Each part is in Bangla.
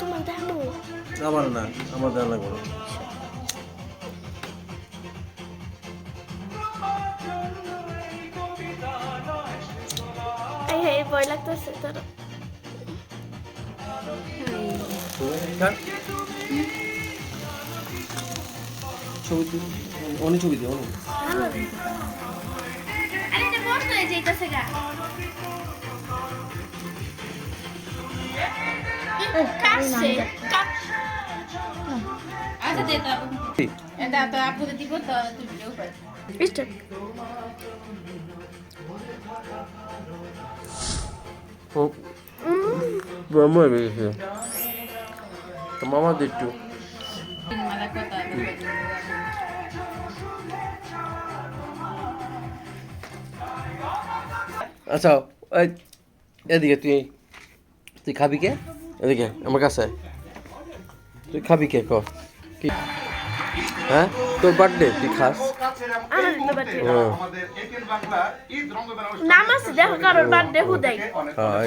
তোমার দেখানো আমার না আমার দেওয়া লাগবে না। ভয় লাগতেছে হ্যাঁ? ছবি অনেক ছবি দিও অনেক আরে এটা বন্ধ যাইতেছে গা। মামা বেশি মামা তিন আচ্ছা এদিকে তুই। তুই খাবি কে? এদিকে আমার কাছে তুই খাবি কে? ক। কি? হ্যাঁ? তোর বার্থডে তুই খাস। আমার হ্যাঁ। আমাদের এটিএন বাংলা ঈদ রমজান অনুষ্ঠান নাম আছে দেখো কারোর বার্থডে হুদাই।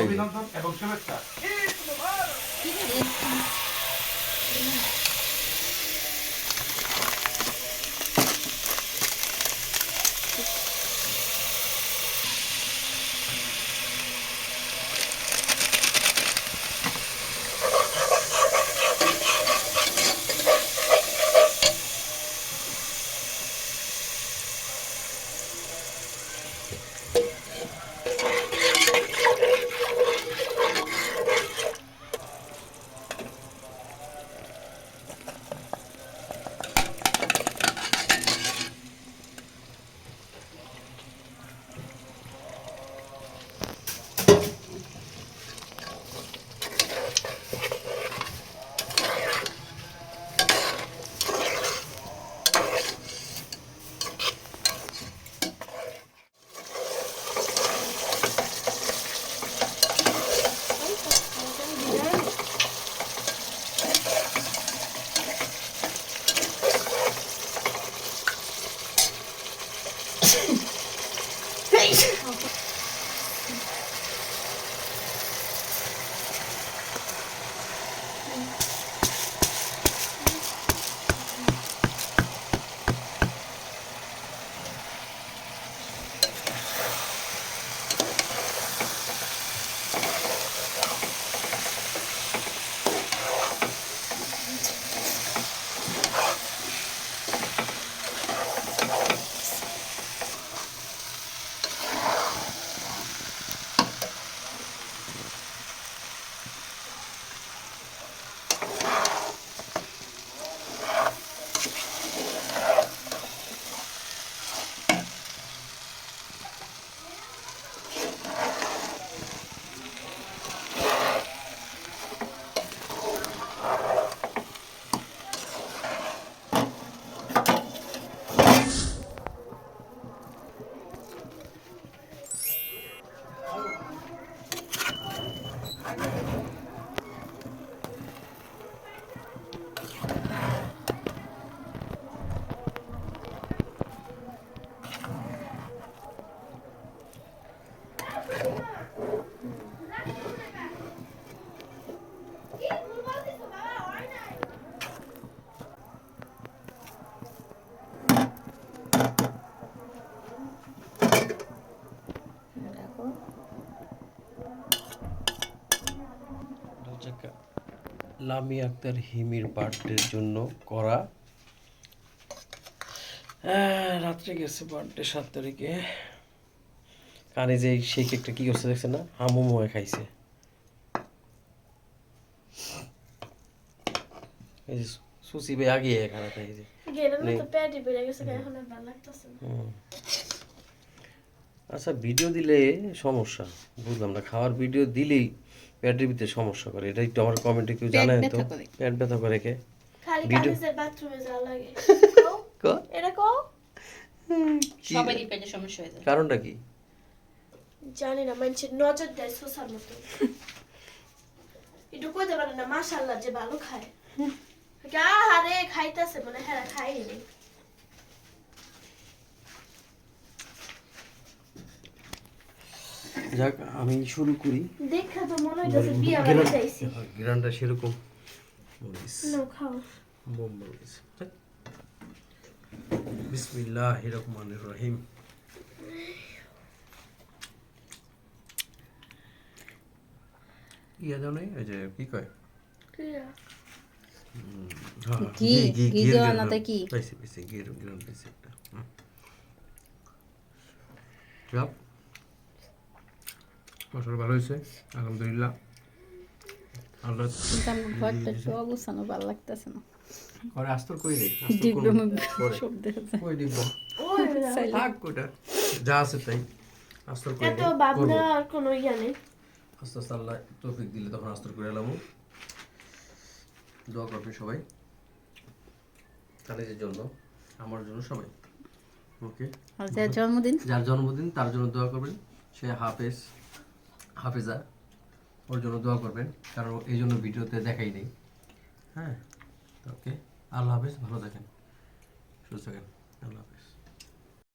অভিনন্দন এবং শুভেচ্ছা। I know. লামি আক্তার হিমির বার্থডের জন্য করা। রাত্রে গেছে বার্থডে সাত তারিখে। কানে যে সেই কেকটা কি করছে দেখছে না? হামুম হয়ে খাইছে। এই যে সুসি ভাই আগে এখন হুম। আচ্ছা ভিডিও দিলে সমস্যা বুঝলাম না খাওয়ার ভিডিও দিলেই পেটের ভিতরে সমস্যা করে। এটা একটু আমার কমেন্টে কেউ জানায় তো? পেট ব্যথা করে কে? খালি কামিজের বাথরুমে যাওয়া লাগে। ক? এটা কি- সবারই পেটে সমস্যা হয়ে যায়। কারণটা কি? জানি না মানুষের নজর দেয় সোসার মতো। একটু কইতে পারে না মাশাল্লাহ যে ভালো খায়। আহারে খাইতেছে মানে হ্যাঁ খাইনি। যাক আমি শুরু করি। দেখা তো মনে হইতেছে বিয়া বাড়ি যাইছি। গ্রানটা সেরকম। মরিচ নাও খাও। বোম মরিচ বিসমিল্লাহ রহমান রহিম। ইয়া দাও নাই? ওই যে কি কয়? কি? হ্যাঁ, ঘিয়ের দেওয়া। না তো কি? পাইছি, পাইছি, ঘিয়ের গ্রান পাইছি একটা। হুম। ভালো হয়েছে আলহামদুলিল্লাহ। আল্লাহ ঘরটা একটু অবস্থানো ভালো লাগতেছে না। ঘরে আস্তর কই নেই ডিব্বে করুন। মুব্বে পরে। সব দেখা যায় কই দিব ওই থাক ওটা যা আছে তাই। আস্তর করে এত নেই, আর কোনো ইয়া নেই। আস্তে আস্তে আল্লাহ তৌফিক দিলে তখন আস্তর করে এলাম। দোয়া করবেন সবাই। তাদের জন্য আমার জন্য সবাই। ওকে? যার জন্মদিন? যার জন্মদিন তার জন্য দোয়া করবেন। সে হাফেজ। হাফেজা ওর জন্য দোয়া করবেন কারণ এই জন্য ভিডিওতে দেখাই নেই। হ্যাঁ। ওকে আল্লাহ হাফিজ ভালো থাকেন। সুস্থ থাকেন। আল্লাহ হাফেজ।